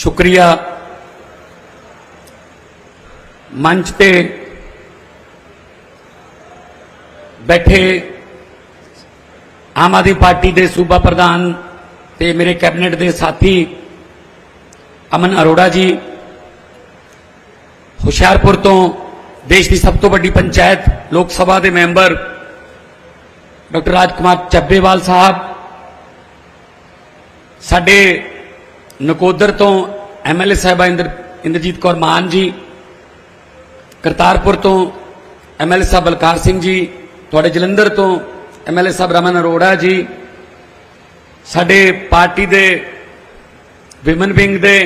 ਸ਼ੁਕਰੀਆ। ਮੰਚ ਤੇ ਬੈਠੇ ਆਮ ਆਦਮੀ ਪਾਰਟੀ ਦੇ ਸੂਬਾ ਪ੍ਰਧਾਨ ਤੇ ਮੇਰੇ ਕੈਬਨਿਟ ਦੇ ਸਾਥੀ ਅਮਨ ਅਰੋੜਾ ਜੀ, ਹੁਸ਼ਿਆਰਪੁਰ ਤੋਂ ਦੇਸ਼ ਦੀ ਸਭ ਤੋਂ ਵੱਡੀ ਪੰਚਾਇਤ, ਲੋਕ ਸਭਾ ਦੇ ਮੈਂਬਰ ਡਾਕਟਰ ਰਾਜਕੁਮਾਰ ਚੱਬੇਵਾਲ ਸਾਹਿਬ, ਸਾਡੇ ਨਕੋਦਰ ਤੋਂ ਐਮਐਲਏ ਸਾਹਿਬਾ ਇੰਦਰ ਇੰਦਰਜੀਤ ਕੌਰ ਮਾਨ ਜੀ, ਕਰਤਾਰਪੁਰ ਤੋਂ ਐਮਐਲਏ ਸਾਹਿਬ ਬਲਕਾਰ ਸਿੰਘ ਜੀ, ਤੁਹਾਡੇ ਜਲੰਧਰ ਤੋਂ ਐਮਐਲਏ ਸਾਹਿਬ ਰਮਨ ਅਰੋੜਾ ਜੀ, ਸਾਡੇ ਪਾਰਟੀ ਦੇ ਵਿਮਨ ਵਿੰਗ ਦੇ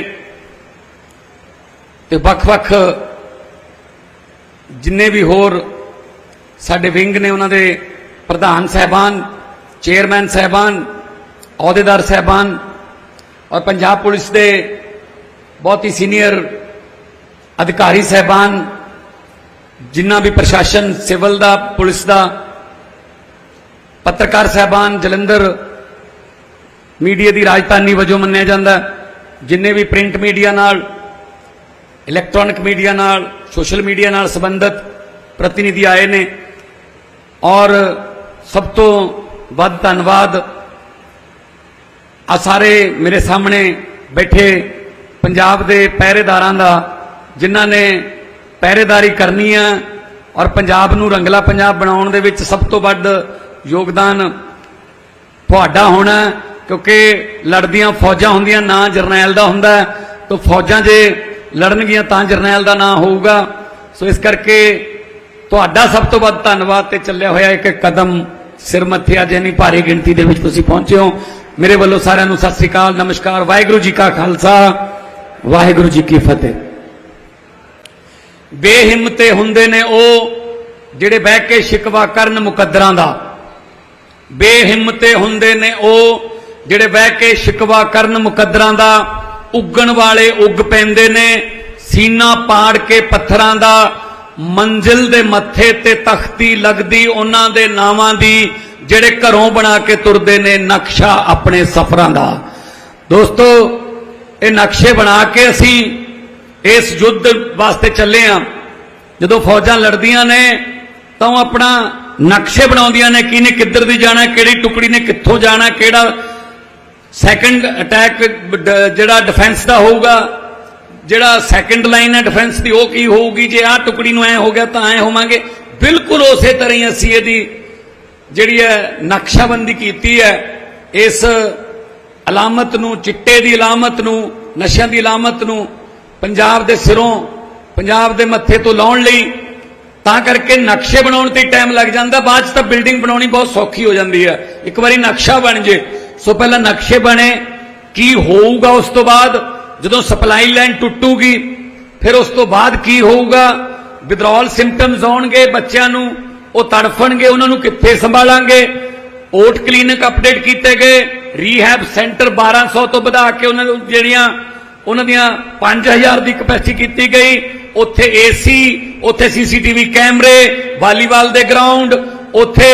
ਤੇ ਵੱਖ-ਵੱਖ ਜਿੰਨੇ ਵੀ ਹੋਰ ਸਾਡੇ ਵਿੰਗ ਨੇ ਉਹਨਾਂ ਦੇ ਪ੍ਰਧਾਨ ਸਹਿਬਾਨ, ਚੇਅਰਮੈਨ ਸਹਿਬਾਨ, ਅਹੁਦੇਦਾਰ ਸਹਿਬਾਨ ਔਰ ਪੰਜਾਬ ਪੁਲਿਸ ਦੇ ਬਹੁਤ ਹੀ ਸੀਨੀਅਰ ਅਧਿਕਾਰੀ ਸਹਿਬਾਨ ਜਿੰਨਾ ਵੀ ਪ੍ਰਸ਼ਾਸਨ, ਸਿਵਲ ਦਾ, ਪੁਲਿਸ ਦਾ, ਪੱਤਰਕਾਰ ਸਹਿਬਾਨ, ਜਲੰਧਰ ਮੀਡੀਆ ਦੀ ਰਾਜਧਾਨੀ ਵਜੋਂ ਮੰਨਿਆ ਜਾਂਦਾ ਜਿੰਨੇ ਵੀ ਪ੍ਰਿੰਟ ਮੀਡੀਆ ਨਾਲ, ਇਲੈਕਟ੍ਰੋਨਿਕ ਮੀਡੀਆ ਨਾਲ, ਸੋਸ਼ਲ ਮੀਡੀਆ ਨਾਲ ਸੰਬੰਧਿਤ ਪ੍ਰਤੀਨਿਧੀ ਆਏ ਨੇ। ਔਰ ਸਭ ਤੋਂ ਵੱਧ ਧੰਨਵਾਦ ਆ ਸਾਰੇ ਮੇਰੇ ਸਾਹਮਣੇ ਬੈਠੇ ਪੰਜਾਬ ਦੇ ਪਹਿਰੇਦਾਰਾਂ ਦਾ, ਜਿਨ੍ਹਾਂ ਨੇ ਪਹਿਰੇਦਾਰੀ ਕਰਨੀ ਹੈ ਔਰ ਪੰਜਾਬ ਨੂੰ ਰੰਗਲਾ ਪੰਜਾਬ ਬਣਾਉਣ ਦੇ ਵਿੱਚ ਸਭ ਤੋਂ ਵੱਧ ਯੋਗਦਾਨ ਤੁਹਾਡਾ ਹੋਣਾ, ਕਿਉਂਕਿ ਲੜਦੀਆਂ ਫੌਜਾਂ ਹੁੰਦੀਆਂ, ਨਾ ਜਰਨੈਲ ਦਾ ਹੁੰਦਾ, ਤਾਂ ਫੌਜਾਂ ਜੇ ਲੜਨਗੀਆਂ ਤਾਂ ਜਰਨੈਲ ਦਾ ਨਾਂ ਹੋਊਗਾ। ਸੋ ਇਸ ਕਰਕੇ ਤੁਹਾਡਾ ਸਭ ਤੋਂ ਵੱਧ ਧੰਨਵਾਦ ਤੇ ਚੱਲਿਆ ਹੋਇਆ ਇੱਕ ਕਦਮ ਸਿਰ ਮੱਥੇ ਅੱਜ ਇੰਨੀ ਭਾਰੀ ਗਿਣਤੀ ਦੇ ਵਿੱਚ ਤੁਸੀਂ ਪਹੁੰਚੇ ਹੋ। ਮੇਰੇ ਵੱਲੋਂ ਸਾਰਿਆਂ ਨੂੰ ਸਤਿ ਸ੍ਰੀ ਅਕਾਲ, ਨਮਸਕਾਰ, ਵਾਹਿਗੁਰੂ ਜੀ ਕਾ ਖਾਲਸਾ, ਵਾਹਿਗੁਰੂ ਜੀ ਕੀ ਫਤਿਹ। ਬੇਹਿੰਮਤੇ ਹੁੰਦੇ ਨੇ ਉਹ ਜਿਹੜੇ ਬਹਿ ਕੇ ਸ਼ਿਕਵਾ ਕਰਨ ਮੁਕੱਦਰਾਂ ਦਾ। ਬੇਹਿੰਮਤੇ ਹੁੰਦੇ ਨੇ ਉਹ ਜਿਹੜੇ ਬਹਿ ਕੇ ਸ਼ਿਕਵਾ ਕਰਨ ਮੁਕੱਦਰਾਂ ਦਾ। ਉੱਗਣ ਵਾਲੇ ਉੱਗ ਪੈਂਦੇ ਨੇ, ਸੀਨਾ ਪਾੜ ਕੇ ਪੱਥਰਾਂ ਦਾ। ਮੰਜ਼ਿਲ ਦੇ ਮੱਥੇ ਤੇ ਤਖਤੀ ਲੱਗਦੀ ਉਹਨਾਂ ਦੇ ਨਾਵਾਂ ਦੀ। ਜਿਹੜੇ ਘਰੋਂ ਬਣਾ ਕੇ ਤੁਰਦੇ ਨੇ ਨਕਸ਼ਾ ਆਪਣੇ ਸਫ਼ਰਾਂ ਦਾ। ਦੋਸਤੋ, ਇਹ ਨਕਸ਼ੇ ਬਣਾ ਕੇ ਅਸੀਂ ਇਸ ਯੁੱਧ ਵਾਸਤੇ ਚੱਲੇ ਆ। ਜਦੋਂ ਫੌਜਾਂ ਲੜਦੀਆਂ ਨੇ, ਤਾਂ ਉਹ ਆਪਣਾ ਨਕਸ਼ੇ ਬਣਾਉਂਦੀਆਂ ਨੇ ਕਿਹਨੇ ਕਿੱਧਰ ਦੀ ਜਾਣਾ, ਕਿਹੜੀ ਟੁਕੜੀ ਨੇ ਕਿੱਥੋਂ ਜਾਣਾ, ਕਿਹੜਾ ਸੈਕੰਡ ਅਟੈਕ ਜਿਹੜਾ ਡਿਫੈਂਸ ਦਾ ਹੋਊਗਾ, ਜਿਹੜਾ ਸੈਕੰਡ ਲਾਈਨ ਹੈ ਡਿਫੈਂਸ ਦੀ ਉਹ ਕੀ ਹੋਊਗੀ? ਜੇ ਆਹ ਟੁਕੜੀ ਨੂੰ ਐ ਹੋ ਗਿਆ ਤਾਂ ਐ ਹੋਵਾਂਗੇ। ਬਿਲਕੁਲ ਉਸੇ ਤਰ੍ਹਾਂ ਹੀ ਅਸੀਂ ਇਹਦੀ ਜਿਹੜੀ ਹੈ ਨਕਸ਼ਾਬੰਦੀ ਕੀਤੀ ਹੈ, ਇਸ ਅਲਾਮਤ ਨੂੰ, ਚਿੱਟੇ ਦੀ ਅਲਾਮਤ ਨੂੰ, ਨਸ਼ਿਆਂ ਦੀ ਅਲਾਮਤ ਨੂੰ ਪੰਜਾਬ ਦੇ ਸਿਰੋਂ, ਪੰਜਾਬ ਦੇ ਮੱਥੇ ਤੋਂ ਲਾਉਣ ਲਈ, ਤਾਂ ਕਰਕੇ ਨਕਸ਼ੇ ਬਣਾਉਣ ਤੇ ਟਾਈਮ ਲੱਗ ਜਾਂਦਾ, ਬਾਅਦ ਚ ਤਾਂ ਬਿਲਡਿੰਗ ਬਣਾਉਣੀ ਬਹੁਤ ਸੌਖੀ ਹੋ ਜਾਂਦੀ ਹੈ। ਇੱਕ ਵਾਰੀ ਨਕਸ਼ਾ ਬਣ ਜੇ, ਸੋ ਪਹਿਲਾਂ ਨਕਸ਼ੇ ਬਣੇ, ਕੀ ਹੋਊਗਾ ਉਸ ਤੋਂ ਬਾਅਦ? ਜਦੋਂ ਸਪਲਾਈ ਲਾਈਨ ਟੁੱਟੂਗੀ, ਫਿਰ ਉਸ ਤੋਂ ਬਾਅਦ ਕੀ ਹੋਊਗਾ? ਵਿਦਰੋਲ ਸਿੰਪਟਮਸ ਆਉਣਗੇ ਬੱਚਿਆਂ ਨੂੰ ਉਹ ਤੜਫਣਗੇ, ਉਹਨਾਂ ਨੂੰ ਕਿੱਥੇ ਸੰਭਾਲਾਂਗੇ? ਓਟ ਕਲੀਨਿਕ ਅਪਡੇਟ ਕੀਤੇ ਗਏ। ਰੀਹੈਬ ਸੈਂਟਰ 1200 ਤੋਂ ਵਧਾ ਕੇ ਉਹਨਾਂ ਨੂੰ ਜਿਹੜੀਆਂ, ਉਹਨਾਂ ਦੀਆਂ 5000 ਦੀ ਕਪੈਸਿਟੀ ਕੀਤੀ ਗਈ। ਉੱਥੇ ਏਸੀ ਉੱਥੇ ਸੀਸੀਟੀਵੀ ਕੈਮਰੇ, ਵਾਲੀਬਾਲ ਦੇ ਗਰਾਊਂਡ ਉੱਥੇ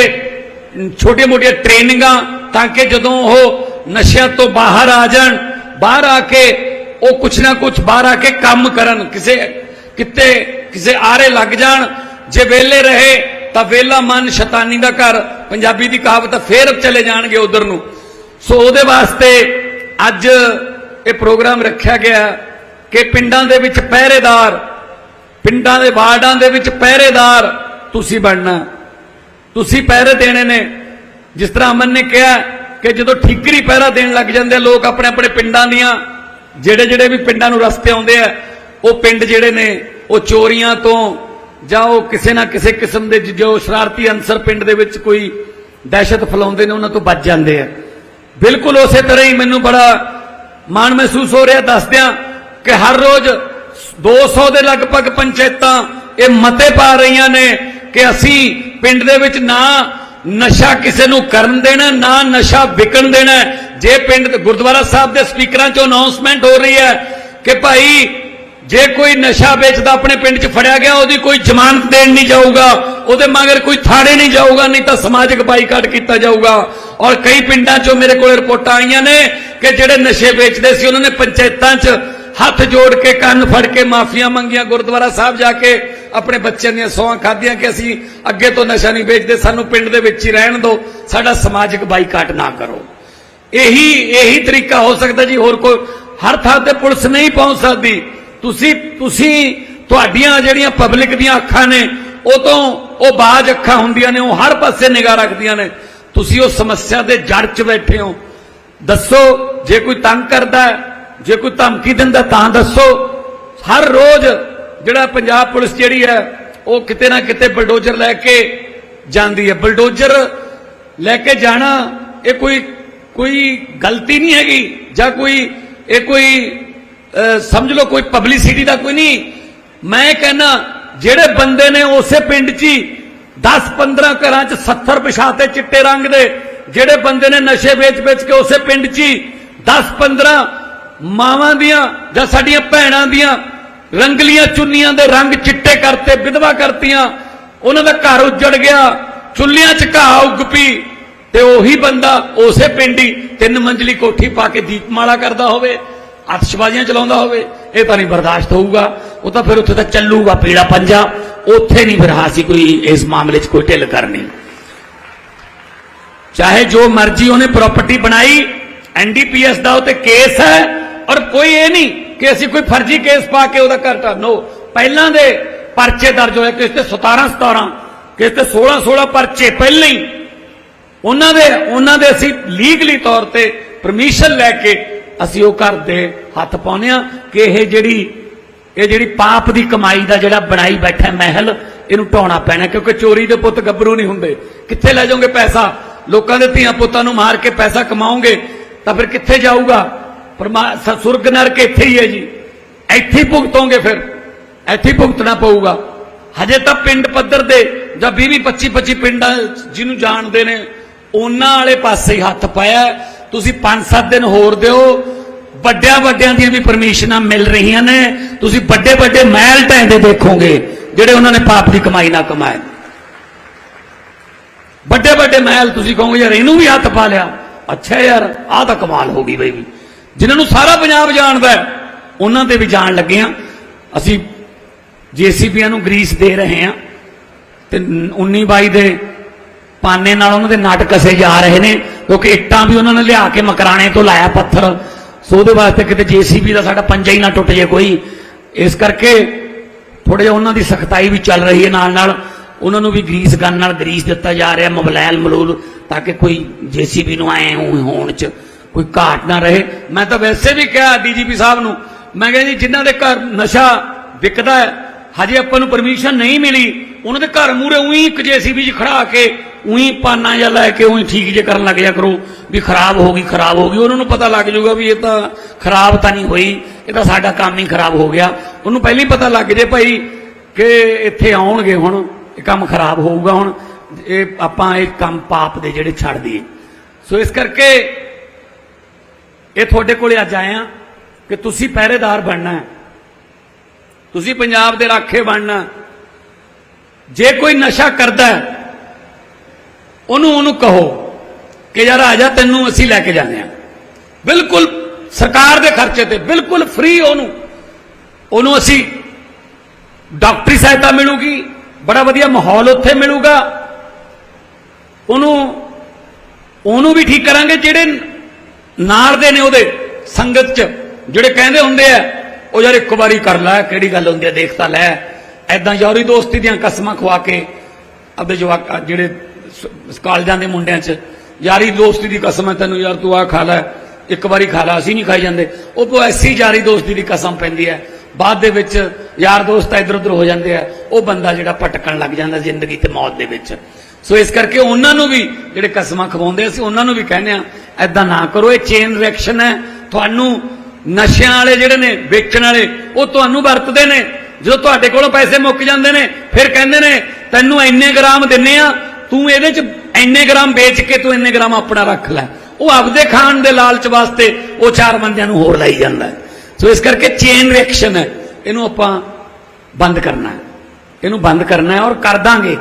ਛੋਟੀਆਂ ਮੋਟੀਆਂ ਟ੍ਰੇਨਿੰਗਾਂ, ਤਾਂ ਕਿ ਜਦੋਂ ਉਹ ਨਸ਼ਿਆਂ ਤੋਂ ਬਾਹਰ ਆ ਜਾਣ, ਬਾਹਰ ਆ ਕੇ ਉਹ ਕੁਛ ਨਾ ਕੁਛ ਬਾਹਰ ਆ ਕੇ ਕੰਮ ਕਰਨ, ਕਿਸੇ, ਕਿਤੇ, ਕਿਸੇ ਆਰੇ ਲੱਗ ਜਾਣ, ਜੇ ਵੇਲੇ ਰਹੇ ਤਾਂ ਵੇਲਾ ਮਨ ਸ਼ੈਤਾਨੀ ਦਾ ਘਰ ਪੰਜਾਬੀ ਦੀ ਕਹਾਵਤ ਆ, ਫੇਰ ਚਲੇ ਜਾਣਗੇ ਉਧਰ ਨੂੰ। ਸੋ ਉਹਦੇ ਵਾਸਤੇ ਅੱਜ ਇਹ ਪ੍ਰੋਗਰਾਮ ਰੱਖਿਆ ਗਿਆ ਕਿ ਪਿੰਡਾਂ ਦੇ ਵਿੱਚ ਪਹਿਰੇਦਾਰ ਪਿੰਡਾਂ ਦੇ ਵਾਰਡਾਂ ਦੇ ਵਿੱਚ ਪਹਿਰੇਦਾਰ ਤੁਸੀਂ ਬਣਨਾ। ਤੁਸੀਂ ਪਹਿਰੇ ਦੇਣੇ ਨੇ। ਜਿਸ ਤਰ੍ਹਾਂ ਅਮਨ ਨੇ ਕਿਹਾ ਕਿ ਜਦੋਂ ਠੀਕਰੀ ਪਹਿਰਾ ਦੇਣ ਲੱਗ ਜਾਂਦੇ ਆ ਲੋਕ ਆਪਣੇ ਆਪਣੇ ਪਿੰਡਾਂ ਦੀਆਂ ਜਿਹੜੇ ਜਿਹੜੇ ਵੀ ਪਿੰਡਾਂ ਨੂੰ ਰਸਤੇ ਆਉਂਦੇ ਆ ਉਹ ਪਿੰਡ ਜਿਹੜੇ ਨੇ ਉਹ ਚੋਰੀਆਂ ਤੋਂ ਜਾਂ ਉਹ ਕਿਸੇ ਨਾ ਕਿਸੇ ਕਿਸਮ ਦੇ ਜੋ ਸ਼ਰਾਰਤੀ ਅੰਸਰ ਪਿੰਡ ਦੇ ਵਿੱਚ ਕੋਈ ਦਹਿਸ਼ਤ ਫੈਲਾਉਂਦੇ ਨੇ, ਉਹਨਾਂ ਤੋਂ ਬਚ ਜਾਂਦੇ ਆ। ਬਿਲਕੁਲ ਉਸੇ ਤਰ੍ਹਾਂ ਹੀ ਮੈਨੂੰ ਬੜਾ ਮਾਣ ਮਹਿਸੂਸ ਹੋ ਰਿਹਾ, ਦੱਸਦਿਆਂ ਕਿ ਹਰ ਰੋਜ਼ 200 ਦੇ ਲਗਭਗ ਪੰਚਾਇਤਾਂ ਇਹ ਮਤੇ ਪਾ ਰਹੀਆਂ ਨੇ ਕਿ ਅਸੀਂ ਪਿੰਡ ਦੇ ਵਿੱਚ ਨਾ ਨਸ਼ਾ ਕਿਸੇ ਨੂੰ ਕਰਨ ਦੇਣਾ, ਨਾ ਨਸ਼ਾ ਵਿਕਣ ਦੇਣਾ। ਜੇ ਪਿੰਡ ਗੁਰਦੁਆਰਾ ਸਾਹਿਬ ਦੇ ਸਪੀਕਰਾਂ ਚੋਂ ਅਨਾਉਂਸਮੈਂਟ ਹੋ ਰਹੀ ਹੈ ਕਿ ਭਾਈ ਜੇ ਕੋਈ ਨਸ਼ਾ ਵੇਚਦਾ ਆਪਣੇ ਪਿੰਡ 'ਚ ਫੜਿਆ ਗਿਆ, ਉਹਦੀ ਕੋਈ ਜ਼ਮਾਨਤ ਦੇਣ ਨਹੀਂ ਜਾਊਗਾ, ਉਹਦੇ ਮਗਰ ਕੋਈ ਥਾੜੇ ਨਹੀਂ ਜਾਊਗਾ, ਨਹੀਂ ਤਾਂ ਸਮਾਜਿਕ ਬਾਈਕਾਟ ਕੀਤਾ ਜਾਊਗਾ। ਔਰ ਕਈ ਪਿੰਡਾਂ 'ਚੋਂ ਮੇਰੇ ਕੋਲ ਰਿਪੋਰਟਾਂ ਆਈਆਂ ਨੇ ਕਿ ਜਿਹੜੇ ਨਸ਼ੇ ਵੇਚਦੇ ਸੀ, ਉਹਨਾਂ ਨੇ ਪੰਚਾਇਤਾਂ 'ਚ ਹੱਥ ਜੋੜ ਕੇ ਕੰਨ ਫੜ ਕੇ ਮਾਫੀਆਂ ਮੰਗੀਆਂ, ਗੁਰਦੁਆਰਾ ਸਾਹਿਬ ਜਾ ਕੇ ਆਪਣੇ ਬੱਚਿਆਂ ਦੀਆਂ ਸੌਹਾਂ ਖਾਧੀਆਂ ਕਿ ਅਸੀਂ ਅੱਗੇ ਤੋਂ ਨਸ਼ਾ ਨਹੀਂ ਵੇਚਦੇ, ਸਾਨੂੰ ਪਿੰਡ ਦੇ ਵਿੱਚ ਹੀ ਰਹਿਣ ਦਿਓ, ਸਾਡਾ ਸਮਾਜਿਕ ਬਾਈਕਾਟ ਨਾ ਕਰੋ। ਇਹੀ ਇਹੀ ਤਰੀਕਾ ਹੋ ਸਕਦਾ ਜੀ, ਹੋਰ ਕੋਈ ਹਰ ਥਾਂ ਤੇ ਪੁਲਿਸ ਨਹੀਂ ਪਹੁੰਚ ਸਕਦੀ। ਤੁਸੀਂ ਤੁਸੀਂ, ਤੁਹਾਡੀਆਂ ਜਿਹੜੀਆਂ ਪਬਲਿਕ ਦੀਆਂ ਅੱਖਾਂ ਨੇ, ਉਹ ਤੋਂ ਉਹ ਬਾਜ ਅੱਖਾਂ ਹੁੰਦੀਆਂ ਨੇ, ਉਹ ਹਰ ਪਾਸੇ ਨਿਗਾਹ ਰੱਖਦੀਆਂ ਨੇ। ਤੁਸੀਂ ਉਹ ਸਮੱਸਿਆ ਦੇ ਜੜ 'ਚ ਬੈਠੇ ਹੋ। ਦੱਸੋ, ਜੇ ਕੋਈ ਤੰਗ ਕਰਦਾ, ਜੇ ਕੋਈ ਧਮਕੀ ਦਿੰਦਾ, ਤਾਂ ਦੱਸੋ। ਹਰ ਰੋਜ਼ ਜਿਹੜਾ ਪੰਜਾਬ ਪੁਲਿਸ ਜਿਹੜੀ ਹੈ, ਉਹ ਕਿਤੇ ਨਾ ਕਿਤੇ ਬਲਡੋਜ਼ਰ ਲੈ ਕੇ ਜਾਂਦੀ ਹੈ। ਬਲਡੋਜ਼ਰ ਲੈ ਕੇ ਜਾਣਾ, ਇਹ ਕੋਈ ਕੋਈ ਗਲਤੀ ਨਹੀਂ ਹੈਗੀ। ਜਾਂ ਕੋਈ, ਇਹ ਕੋਈ ਸਮਝ ਲਓ ਕੋਈ ਪਬਲਿਸਿਟੀ ਦਾ ਕੋਈ ਨਹੀਂ। ਮੈਂ ਕਹਿੰਨਾ ਜਿਹੜੇ ਬੰਦੇ ਨੇ ਉਸੇ ਪਿੰਡ 'ਚ ਹੀ 10-15 ਘਰਾਂ 'ਚ 70 ਪਿਛਾਤੇ ਚਿੱਟੇ ਰੰਗ ਦੇ, ਜਿਹੜੇ ਬੰਦੇ ਨੇ ਨਸ਼ੇ ਵੇਚ-ਵੇਚ ਕੇ ਉਸੇ ਪਿੰਡ 'ਚ 10-15 ਮਾਵਾਂ ਦੀਆਂ ਜਾਂ ਸਾਡੀਆਂ ਭੈਣਾਂ ਦੀਆਂ ਰੰਗਲੀਆਂ ਚੁੰਨੀਆਂ ਦੇ ਰੰਗ ਚਿੱਟੇ ਕਰਤੇ, ਵਿਧਵਾ ਕਰਤੀਆਂ, ਉਹਨਾਂ ਦਾ ਘਰ ਉੱਜੜ ਗਿਆ, ਚੁੱਲ੍ਹਿਆਂ 'ਚ ਘਾਹ ਉੱਗ ਪਈ ਤੇ ਉਹੀ ਬੰਦਾ ਉਸੇ ਪਿੰਡ ਹੀ ਤਿੰਨ ਮੰਜ਼ਲੀ ਕੋਠੀ ਪਾ ਕੇ ਦੀਪਮਾਲਾ ਕਰਦਾ ਹੋਵੇ। ਆਤਿਸ਼ਬਾਜ਼ੀਆਂ ਚਲਾਉਂਦਾ ਹੋਵੇ, ਇਹ ਤਾਂ ਨਹੀਂ ਬਰਦਾਸ਼ਤ ਹੋਊਗਾ। ਉਹ ਤਾਂ ਫਿਰ ਉੱਥੇ ਤਾਂ ਚੱਲੂਗਾ ਪੀੜਾ ਪੰਜਾ। ਉੱਥੇ ਨਹੀਂ ਫਿਰ ਹਾਸੀ ਕੋਈ ਇਸ ਮਾਮਲੇ 'ਚ ਕੋਈ ਢਿੱਲ ਕਰਨੀ। ਚਾਹੇ ਜੋ ਮਰਜ਼ੀ ਉਹਨੇ ਪ੍ਰਾਪਰਟੀ ਬਣਾਈ ਐਨਡੀਪੀਐਸ ਦਾ ਉਹ ਤੇ ਕੇਸ ਹੈ ਔਰ ਕੋਈ ਇਹ ਨਹੀਂ ਕਿ ਅਸੀਂ ਕੋਈ ਫਰਜ਼ੀ ਕੇਸ ਪਾ ਕੇ ਉਹਦਾ ਘਰ ਢਾਨੋ ਪਹਿਲਾਂ ਦੇ ਪਰਚੇ ਦਰਜ ਹੋਏ, ਕਿਸ ਤੇ 17 17 ਕਿਸ ਤੇ 16 16 ਪਰਚੇ ਪਹਿਲਾਂ ਹੀ। ਉਹਨਾਂ ਦੇ ਉਹਨਾਂ ਦੇ ਅਸੀਂ ਲੀਗਲੀ ਤੌਰ ਤੇ ਪਰਮਿਸ਼ਨ ਲੈ ਕੇ ਅਸੀਂ ਉਹ ਘਰ ਦੇ ਹੱਥ ਪਾਉਂਦੇ ਆ ਕਿ ਇਹ ਜਿਹੜੀ ਇਹ ਜਿਹੜੀ ਪਾਪ ਦੀ ਕਮਾਈ ਦਾ ਜਿਹੜਾ ਬਣਾਈ ਬੈਠਾ ਮਹਿਲ, ਇਹਨੂੰ ਢਾਉਣਾ ਪੈਣਾ, ਕਿਉਂਕਿ ਚੋਰੀ ਦੇ ਪੁੱਤ ਗੱਭਰੂ ਨਹੀਂ ਹੁੰਦੇ। ਕਿੱਥੇ ਲੈ ਜਾਓਗੇ ਪੈਸਾ? ਲੋਕਾਂ ਦੇ ਧੀਆਂ ਪੁੱਤਾਂ ਨੂੰ ਮਾਰ ਕੇ ਪੈਸਾ ਕਮਾਓਗੇ, ਤਾਂ ਫਿਰ ਕਿੱਥੇ ਜਾਊਗਾ? ਪਰਮਾ, ਸ- ਸੁਰਗ ਨਰਕ ਇੱਥੇ ਹੀ ਹੈ ਜੀ। ਇੱਥੇ ਭੁਗਤੋਗੇ ਫਿਰ। ਇੱਥੇ ਭੁਗਤਣਾ ਪਊਗਾ। ਹਜੇ ਤਾਂ ਪਿੰਡ ਪੱਧਰ ਦੇ ਜਾਂ 20 25 25 ਪਿੰਡਾਂ ਜਿਹਨੂੰ ਜਾਣਦੇ ਨੇ, ਉਹਨਾਂ ਵਾਲੇ ਪਾਸੇ ਹੱਥ ਪਾਇਆ ਤੁਸੀਂ 5-7 ਦਿਨ ਹੋਰ ਦਿਓ, ਵੱਡਿਆਂ ਵੱਡਿਆਂ ਦੀਆਂ ਵੀ ਪਰਮਿਸ਼ਨਾਂ ਮਿਲ ਰਹੀਆਂ ਨੇ, ਤੁਸੀਂ ਵੱਡੇ ਵੱਡੇ ਮਹਿਲ ਢਹਿੰਦੇ ਦੇਖੋਗੇ, ਜਿਹੜੇ ਉਹਨਾਂ ਨੇ ਪਾਪ ਦੀ ਕਮਾਈ ਨਾਲ ਕਮਾਏ। ਵੱਡੇ ਵੱਡੇ ਮਹਿਲ, ਤੁਸੀਂ ਕਹੋਗੇ, ਯਾਰ ਇਹਨੂੰ ਵੀ ਹੱਥ ਪਾ ਲਿਆ। ਅੱਛਾ ਯਾਰ, ਆਹ ਤਾਂ ਕਮਾਲ ਹੋ ਗਈ ਬਈ। ਵੀ ਜਿਨ੍ਹਾਂ ਨੂੰ ਸਾਰਾ ਪੰਜਾਬ ਜਾਣਦਾ ਉਹਨਾਂ ਤੇ ਵੀ ਜਾਣ ਲੱਗੇ ਆ ਅਸੀਂ ਜੀਸੀਬੀਆਂ ਨੂੰ ਗਰੀਸ ਦੇ ਰਹੇ ਆ ਤੇ 19 22 ਦੇ ਪਾਨੇ ਨਾਲ ਉਹਨਾਂ ਦੇ ਨਟ ਕਸੇ ਜਾ ਰਹੇ ਨੇ। ਕਿਉਂਕਿ ਇੱਟਾਂ ਵੀ ਉਹਨਾਂ ਨੇ ਲਿਆ ਕੇ ਮਕਰਾਣੇ ਤੋਂ ਲਾਇਆ ਪੱਥਰ। ਸੋ ਉਹਦੇ ਵਾਸਤੇ ਕਿਤੇ ਜੀਸੀਬੀ ਦਾ ਸਾਡਾ ਪੰਜਾ ਹੀ ਨਾ ਟੁੱਟ ਜੇ ਕੋਈ। ਇਸ ਕਰਕੇ ਥੋੜਾ ਜਿਹਾ ਉਹਨਾਂ ਦੀ ਸਖਤਾਈ ਵੀ ਚੱਲ ਰਹੀ ਹੈ ਨਾਲ ਨਾਲ ਉਹਨਾਂ ਨੂੰ ਵੀ ਗਰੀਸ ਗਨ ਨਾਲ ਗਰੀਸ ਦਿੱਤਾ ਜਾ ਰਿਹਾ, ਮਬਲੈਲ ਮਲੂਲ, ਤਾਂ ਕਿ ਕੋਈ ਜੀਸੀਬੀ ਨੂੰ ਆਏ ਹੋਣ ਚ ਕੋਈ ਘਾਟ ਨਾ ਰਹੇ। ਮੈਂ ਤਾਂ ਵੈਸੇ ਵੀ ਕਿਹਾ ਡੀਜੀਪੀ ਸਾਹਿਬ ਨੂੰ, ਮੈਂ ਕਿਹਾ ਜੀ, ਜਿਨ੍ਹਾਂ ਦੇ ਘਰ ਨਸ਼ਾ ਵਿਕਦਾ ਹੈ, ਹਜੇ ਆਪਾਂ ਨੂੰ ਪਰਮਿਸ਼ਨ ਨਹੀਂ ਮਿਲੀ, ਉਹਨਾਂ ਦੇ ਘਰ ਮੂਰੇ ਉਹੀ ਇੱਕ ਜੀਸੀਬੀ 'ਚ ਖੜਾ ਕੇ ਉਹੀ ਪਾਨਾ ਜਾਂ ਲੈ ਕੇ ਉਹੀ ਠੀਕ ਜੇ ਕਰਨ ਲੱਗ ਜਾ ਕਰੋ, ਵੀ ਖਰਾਬ ਹੋ ਗਈ, ਖਰਾਬ ਹੋ ਗਈ। ਉਹਨਾਂ ਨੂੰ ਪਤਾ ਲੱਗ ਜਾਊਗਾ ਵੀ ਇਹ ਤਾਂ ਖਰਾਬ ਤਾਂ ਨਹੀਂ ਹੋਈ, ਇਹ ਤਾਂ ਸਾਡਾ ਕੰਮ ਹੀ ਖਰਾਬ ਹੋ ਗਿਆ। ਉਹਨੂੰ ਪਹਿਲਾਂ ਹੀ ਪਤਾ ਲੱਗ ਜੇ ਭਾਈ ਕਿ ਇੱਥੇ ਆਉਣਗੇ ਹੁਣ, ਇਹ ਕੰਮ ਖਰਾਬ ਹੋਊਗਾ ਹੁਣ। ਇਹ ਆਪਾਂ ਇਹ ਕੰਮ ਪਾਪ ਦੇ ਜਿਹੜੇ ਛੱਡ ਦਈਏ। ਸੋ ਇਸ ਕਰਕੇ ਇਹ ਤੁਹਾਡੇ ਕੋਲੇ ਅੱਜ ਆਏ ਆ ਕਿ ਤੁਸੀਂ ਪਹਿਰੇਦਾਰ ਬਣਨਾ ਹੈ। ਤੁਸੀਂ ਪੰਜਾਬ ਦੇ ਰਾਖੇ ਬਣਨਾ ਜੇ ਕੋਈ ਨਸ਼ਾ ਕਰਦਾ ਹੈ ਉਹਨੂੰ ਉਹਨੂੰ ਕਹੋ ਕਿ ਯਾਰ ਆ ਜਾ, ਤੈਨੂੰ ਅਸੀਂ ਲੈ ਕੇ ਜਾਂਦੇ ਆ ਬਿਲਕੁਲ ਸਰਕਾਰ ਦੇ ਖਰਚੇ ਤੇ, ਬਿਲਕੁਲ ਫ੍ਰੀ ਉਹਨੂੰ। ਉਹਨੂੰ ਅਸੀਂ ਡਾਕਟਰੀ ਸਹਾਇਤਾ ਮਿਲੂਗੀ, ਬੜਾ ਵਧੀਆ ਮਾਹੌਲ ਉੱਥੇ ਮਿਲੂਗਾ। ਉਹਨੂੰ ਉਹਨੂੰ ਵੀ ਠੀਕ ਕਰਾਂਗੇ ਜਿਹੜੇ ਨਾਲ ਦੇ ਨੇ ਉਹਦੇ ਸੰਗਤ ਚ, ਜਿਹੜੇ ਕਹਿੰਦੇ ਹੁੰਦੇ ਆ, ਉਹ ਯਾਰ ਇੱਕ ਵਾਰੀ ਕਰ ਲੈ, ਕਿਹੜੀ ਗੱਲ ਹੁੰਦੀ ਹੈ ਦੇਖ ਤਾਂ ਲੈ। ਐਦਾਂ ਯਾਰੀ ਦੋਸਤੀ ਦੀਆਂ ਕਸਮਾਂ ਖਵਾ ਕੇ, ਆਪਦੇ ਜਵਾਕ ਜਿਹੜੇ ਕਾਲਜਾਂ ਦੇ ਮੁੰਡਿਆਂ 'ਚ, ਯਾਰੀ ਦੋਸਤੀ ਦੀ ਕਸਮ ਹੈ ਤੈਨੂੰ, ਯਾਰ ਤੂੰ ਆ ਖਾ ਲੈ, ਇੱਕ ਵਾਰੀ ਖਾ ਲਾ, ਅਸੀਂ ਨਹੀਂ ਖਾਈ ਜਾਂਦੇ। ਉਹ ਕੋ ਐਸੀ ਯਾਰੀ ਦੋਸਤੀ ਦੀ ਕਸਮ ਪੈਂਦੀ ਹੈ, ਬਾਅਦ ਦੇ ਵਿੱਚ ਯਾਰ ਦੋਸਤ ਇੱਧਰ ਉੱਧਰ ਹੋ ਜਾਂਦੇ ਆ, ਉਹ ਬੰਦਾ ਜਿਹੜਾ ਭਟਕਣ ਲੱਗ ਜਾਂਦਾ ਜ਼ਿੰਦਗੀ ਤੇ ਮੌਤ ਦੇ ਵਿੱਚ। ਸੋ ਇਸ ਕਰਕੇ ਉਹਨਾਂ ਨੂੰ ਵੀ ਜਿਹੜੇ ਕਸਮਾਂ ਖਵਾਉਂਦੇ ਅਸੀਂ ਉਹਨਾਂ ਨੂੰ ਵੀ ਕਹਿੰਦੇ ਆ ਐਦਾਂ ਨਾ ਕਰੋ, ਇਹ ਚੇਨ ਰਿਐਕਸ਼ਨ ਹੈ। ਤੁਹਾਨੂੰ ਨਸ਼ਿਆਂ ਵਾਲੇ ਜਿਹੜੇ ਨੇ, ਵੇਚਣ ਵਾਲੇ, ਉਹ ਤੁਹਾਨੂੰ ਵਰਤਦੇ ਨੇ। ਜਦੋਂ ਤੁਹਾਡੇ ਕੋਲੋਂ ਪੈਸੇ ਮੁੱਕ ਜਾਂਦੇ ਨੇ, ਫਿਰ ਕਹਿੰਦੇ ਨੇ, ਤੈਨੂੰ ਇੰਨੇ ਗ੍ਰਾਮ ਦਿੰਨੇ ਆ ਤੂੰ ਇਹਦੇ ਚ ਇੰਨੇ ਗ੍ਰਾਮ ਵੇਚ ਕੇ ਤੂੰ ਇੰਨੇ ਗ੍ਰਾਮ ਆਪਣਾ ਰੱਖ ਲੈ। ਉਹ ਆਪਦੇ ਖਾਣ ਦੇ ਲਾਲਚ ਵਾਸਤੇ ਉਹ ਚਾਰ ਬੰਦਿਆਂ ਨੂੰ ਹੋਰ ਲਾਈ ਜਾਂਦਾ ਸੋ ਇਸ ਕਰਕੇ ਚੇਨ ਰਿਐਕਸ਼ਨ ਹੈ। ਇਹਨੂੰ ਆਪਾਂ ਬੰਦ ਕਰਨਾ ਹੈ। ਇਹਨੂੰ ਬੰਦ ਕਰਨਾ ਹੈ ਔਰ ਕਰ ਦਾਂਗੇ।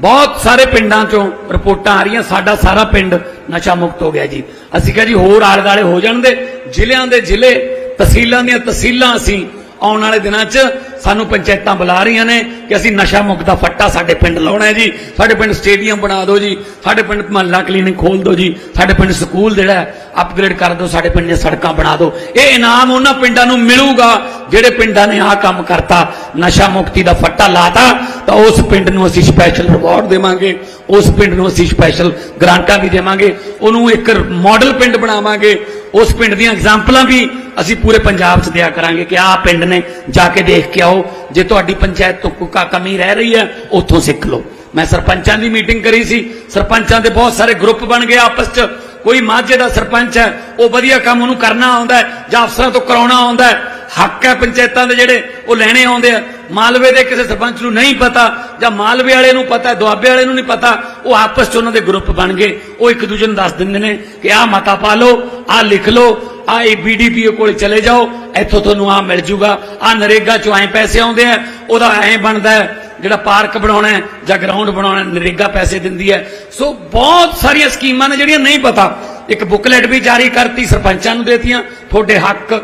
ਬਹੁਤ ਸਾਰੇ ਪਿੰਡਾਂ ਚੋਂ ਰਿਪੋਰਟਾਂ ਆ ਰਹੀਆਂ। ਸਾਡਾ ਸਾਰਾ ਪਿੰਡ ਨਸ਼ਾ ਮੁਕਤ ਹੋ ਗਿਆ ਜੀ। ਅਸੀਂ ਕਿਹਾ ਜੀ ਹੋਰ ਆਲੇ ਦਾਲੇ ਹੋ ਜਾਣ ਦੇ। ਜ਼ਿਲ੍ਹਿਆਂ ਦੇ ਜ਼ਿਲ੍ਹੇ, ਤਹਿਸੀਲਾਂ ਦੀਆਂ ਤਹਿਸੀਲਾਂ ਅਸੀਂ ਆਉਣ ਵਾਲੇ ਦਿਨਾਂ 'ਚ ਸਾਨੂੰ ਪੰਚਾਇਤਾਂ ਬੁਲਾ ਰਹੀਆਂ ਨੇ ਕਿ ਅਸੀਂ ਨਸ਼ਾ ਮੁਕਤ ਦਾ ਫੱਟਾ ਸਾਡੇ ਪਿੰਡ ਲਾਉਣਾ ਹੈ ਜੀ। ਸਾਡੇ ਪਿੰਡ ਸਟੇਡੀਅਮ ਬਣਾ ਦਿਓ ਜੀ। ਸਾਡੇ ਪਿੰਡ ਮਹੱਲਾ ਕਲੀਨਿਕ ਖੋਲ ਦਿਓ ਜੀ। ਸਾਡੇ ਪਿੰਡ ਸਕੂਲ ਜਿਹੜਾ ਅਪਗ੍ਰੇਡ ਕਰ ਦਿਓ। ਸਾਡੇ ਪਿੰਡ ਦੀਆਂ ਸੜਕਾਂ ਬਣਾ ਦਿਓ। ਇਹ ਇਨਾਮ ਉਹਨਾਂ ਪਿੰਡਾਂ ਨੂੰ ਮਿਲੂਗਾ ਜਿਹੜੇ ਪਿੰਡਾਂ ਨੇ ਆਹ ਕੰਮ ਕਰਤਾ, ਨਸ਼ਾ ਮੁਕਤੀ ਦਾ ਫੱਟਾ ਲਾਤਾ, ਤਾਂ ਉਸ ਪਿੰਡ ਨੂੰ ਅਸੀਂ ਸਪੈਸ਼ਲ ਰਿਵਾਰਡ ਦੇਵਾਂਗੇ। ਉਸ ਪਿੰਡ ਨੂੰ ਅਸੀਂ ਸਪੈਸ਼ਲ ਗ੍ਰਾਂਟਾਂ ਵੀ ਦੇਵਾਂਗੇ। ਉਹਨੂੰ ਇੱਕ ਮਾਡਲ ਪਿੰਡ ਬਣਾਵਾਂਗੇ। ਉਸ ਪਿੰਡ ਦੀਆਂ ਐਗਜ਼ਾਮਪਲਾਂ ਵੀ ਅਸੀਂ ਪੂਰੇ ਪੰਜਾਬ 'ਚ ਦਿਆ ਕਰਾਂਗੇ ਕਿ ਆਹ ਪਿੰਡ ਨੇ ਜਾ ਕੇ ਦੇਖ ਕੇ ਆਓ। ਜੇ ਤੁਹਾਡੀ ਪੰਚਾਇਤ ਤੋਂ ਕੋਈ ਕਮੀ ਰਹਿ ਰਹੀ ਹੈ, ਉੱਥੋਂ ਸਿੱਖ ਲਓ। ਮੈਂ ਸਰਪੰਚਾਂ ਦੀ ਮੀਟਿੰਗ ਕਰੀ ਸੀ। ਸਰਪੰਚਾਂ ਦੇ ਬਹੁਤ ਸਾਰੇ ਗਰੁੱਪ ਬਣ ਗਏ ਆਪਸ 'ਚ। ਕੋਈ ਮਾਝੇ ਦਾ ਸਰਪੰਚ ਹੈ, ਉਹ ਵਧੀਆ ਕੰਮ ਉਹਨੂੰ ਕਰਨਾ ਆਉਂਦਾ ਜਾਂ ਅਫਸਰਾਂ ਤੋਂ ਕਰਾਉਣਾ ਆਉਂਦਾ ਹੱਕ ਹੈ ਪੰਚਾਇਤਾਂ ਦੇ ਜਿਹੜੇ ਉਹ ਲੈਣੇ ਆਉਂਦੇ ਆ। ਮਾਲਵੇ ਦੇ ਕਿਸੇ ਸਰਪੰਚ ਨੂੰ ਨਹੀਂ ਪਤਾ ਜਾਂ ਮਾਲਵੇ ਵਾਲੇ ਨੂੰ ਪਤਾ ਦੁਆਬੇ ਵਾਲੇ ਨੂੰ ਨਹੀਂ ਪਤਾ ਉਹ ਆਪਸ 'ਚ ਉਹਨਾਂ ਦੇ ਗਰੁੱਪ ਬਣ ਗਏ। ਉਹ ਇੱਕ ਦੂਜੇ ਨੂੰ ਦੱਸ ਦਿੰਦੇ ਨੇ ਕਿ ਆਹ ਮਤਾ ਪਾ ਲਓ ਆਹ ਲਿਖ ਲਓ ਆ ਇਹ ਬੀਡੀਪੀਓ ਕੋਲ ਚਲੇ ਜਾਓ ਇੱਥੋਂ ਤੁਹਾਨੂੰ ਆ ਮਿਲ ਜੂਗਾ। ਆ ਨਰੇਗਾ ਚੋਂ ਐ ਪੈਸੇ ਆਉਂਦੇ ਆ ਉਹਦਾ ਐ ਬਣਦਾ ਹੈ ਜਿਹੜਾ ਪਾਰਕ ਬਣਾਉਣਾ ਹੈ ਜਾਂ ਗਰਾਊਂਡ ਬਣਾਉਣਾ ਹੈ, ਨਰੇਗਾ ਪੈਸੇ ਦਿੰਦੀ ਹੈ। ਸੋ ਬਹੁਤ ਸਾਰੀਆਂ ਸਕੀਮਾਂ ਨੇ ਜਿਹੜੀਆਂ ਨਹੀਂ ਪਤਾ। ਇੱਕ ਬੁਕਲੇਟ ਵੀ ਜਾਰੀ ਕਰਤੀ ਸਰਪੰਚਾਂ ਨੂੰ ਦੇਤੀਆਂ ਤੁਹਾਡੇ ਹੱਕ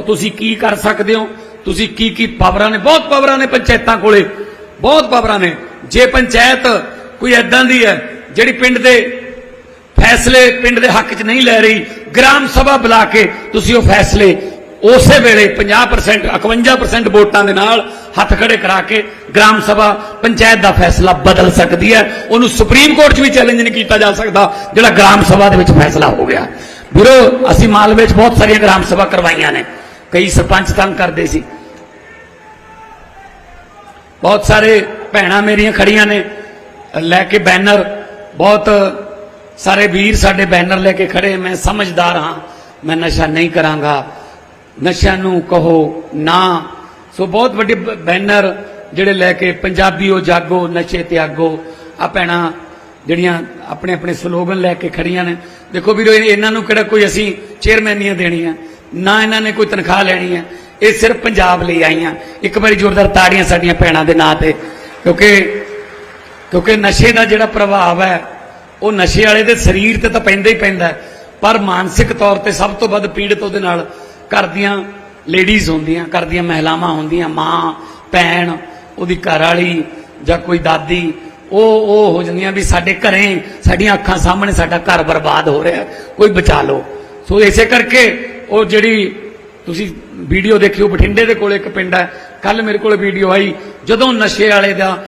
ਤੁਸੀਂ ਕੀ ਕਰ ਸਕਦੇ ਹੋ? ਤੁਸੀਂ ਕੀ ਕੀ ਪਾਵਰਾਂ ਨੇ? ਬਹੁਤ ਪਾਵਰਾਂ ਨੇ ਪੰਚਾਇਤਾਂ ਕੋਲੇ। ਬਹੁਤ ਪਾਵਰਾਂ ਨੇ। ਜੇ ਪੰਚਾਇਤ ਕੋਈ ਐਦਾਂ ਦੀ ਹੈ, ਜਿਹੜੀ ਪਿੰਡ ਦੇ ਫੈਸਲੇ ਪਿੰਡ ਦੇ ਹੱਕ 'ਚ ਨਹੀਂ ਲੈ ਰਹੀ, ਗ੍ਰਾਮ ਸਭਾ ਬੁਲਾ ਕੇ ਤੁਸੀਂ ਉਹ ਫੈਸਲੇ ਉਸੇ ਵੇਲੇ 50% 51% ਵੋਟਾਂ ਦੇ ਨਾਲ ਹੱਥ ਖੜੇ ਕਰਾ ਕੇ ਗ੍ਰਾਮ ਸਭਾ ਪੰਚਾਇਤ ਦਾ ਫੈਸਲਾ ਬਦਲ ਸਕਦੀ ਹੈ। ਉਹਨੂੰ ਸੁਪਰੀਮ ਕੋਰਟ 'ਚ ਵੀ ਚੈਲੰਜ ਨਹੀਂ ਕੀਤਾ ਜਾ ਸਕਦਾ, ਜਿਹੜਾ ਗ੍ਰਾਮ ਸਭਾ ਦੇ ਵਿੱਚ ਫੈਸਲਾ ਹੋ ਗਿਆ। ਵੀਰੋ, ਅਸੀਂ ਮਾਲਵੇ 'ਚ ਬਹੁਤ ਸਾਰੀਆਂ ਗ੍ਰਾਮ ਸਭਾ ਕਰਵਾਈਆਂ ਨੇ। ਕਈ ਸਰਪੰਚ ਤੰਗ ਕਰਦੇ ਸੀ। ਬਹੁਤ ਸਾਰੇ ਭੈਣਾਂ ਮੇਰੀਆਂ ਖੜੀਆਂ ਨੇ। ਲੈ ਕੇ ਬੈਨਰ, ਬਹੁਤ ਸਾਰੇ ਵੀਰ ਸਾਡੇ ਬੈਨਰ ਲੈ ਕੇ ਖੜੇ। ਮੈਂ ਸਮਝਦਾਰ ਹਾਂ, ਮੈਂ ਨਸ਼ਾ ਨਹੀਂ ਕਰਾਂਗਾ। ਨਸ਼ਿਆਂ ਨੂੰ ਕਹੋ ਨਾ। ਸੋ ਬਹੁਤ ਵੱਡੇ ਬੈਨਰ ਜਿਹੜੇ ਲੈ ਕੇ ਪੰਜਾਬੀਓ ਜਾਗੋ, ਨਸ਼ੇ ਤਿਆਗੋ ਆ ਭੈਣਾਂ ਜਿਹੜੀਆਂ ਆਪਣੇ ਆਪਣੇ ਸਲੋਗਨ ਲੈ ਕੇ ਖੜੀਆਂ ਨੇ। ਦੇਖੋ ਵੀਰੋ ਇਹਨਾਂ ਨੂੰ ਕਿਹੜਾ ਕੋਈ ਅਸੀਂ ਚੇਅਰਮੈਨੀਆਂ ਦੇਣੀਆਂ। ਨਾ ਇਹਨਾਂ ਨੇ ਕੋਈ ਤਨਖਾਹ ਲੈਣੀ ਹੈ ਇਹ ਸਿਰਫ ਪੰਜਾਬ ਲਈ ਆਈਆਂ। ਇੱਕ ਵਾਰੀ ਜ਼ੋਰਦਾਰ ਤਾੜੀਆਂ ਸਾਡੀਆਂ ਭੈਣਾਂ ਦੇ ਨਾਂ ਤੇ। ਕਿਉਂਕਿ ਕਿਉਂਕਿ ਨਸ਼ੇ ਦਾ ਜਿਹੜਾ ਪ੍ਰਭਾਵ ਹੈ, ਉਹ ਨਸ਼ੇ ਵਾਲੇ ਦੇ ਸਰੀਰ ਤੇ ਤਾਂ ਪੈਂਦਾ ਹੀ ਪੈਂਦਾ ਪਰ ਮਾਨਸਿਕ ਤੌਰ ਤੇ ਸਭ ਤੋਂ ਵੱਧ ਪੀੜਤ ਉਹਦੇ ਨਾਲ ਘਰ ਦੀਆਂ ਲੇਡੀਜ਼ ਹੁੰਦੀਆਂ, ਘਰ ਦੀਆਂ ਮਹਿਲਾਵਾਂ ਹੁੰਦੀਆਂ, ਮਾਂ, ਭੈਣ, ਉਹਦੀ ਘਰ ਵਾਲੀ ਜਾਂ ਕੋਈ ਦਾਦੀ। ਉਹ ਉਹ ਹੋ ਜਾਂਦੀਆਂ ਵੀ ਸਾਡੇ ਘਰੇ, ਸਾਡੀਆਂ ਅੱਖਾਂ ਸਾਹਮਣੇ ਸਾਡਾ ਘਰ ਬਰਬਾਦ ਹੋ ਰਿਹਾ ਕੋਈ ਬਚਾ ਲਓ। ਸੋ ਇਸੇ ਕਰਕੇ ਉਹ ਜਿਹੜੀ ਤੁਸੀਂ ਵੀਡੀਓ ਦੇਖਿਓ ਬਠਿੰਡੇ ਦੇ ਕੋਲ ਇੱਕ ਪਿੰਡ ਹੈ। ਕੱਲ ਮੇਰੇ ਕੋਲ ਵੀਡੀਓ ਆਈ, ਜਦੋਂ ਨਸ਼ੇ ਵਾਲੇ ਦਾ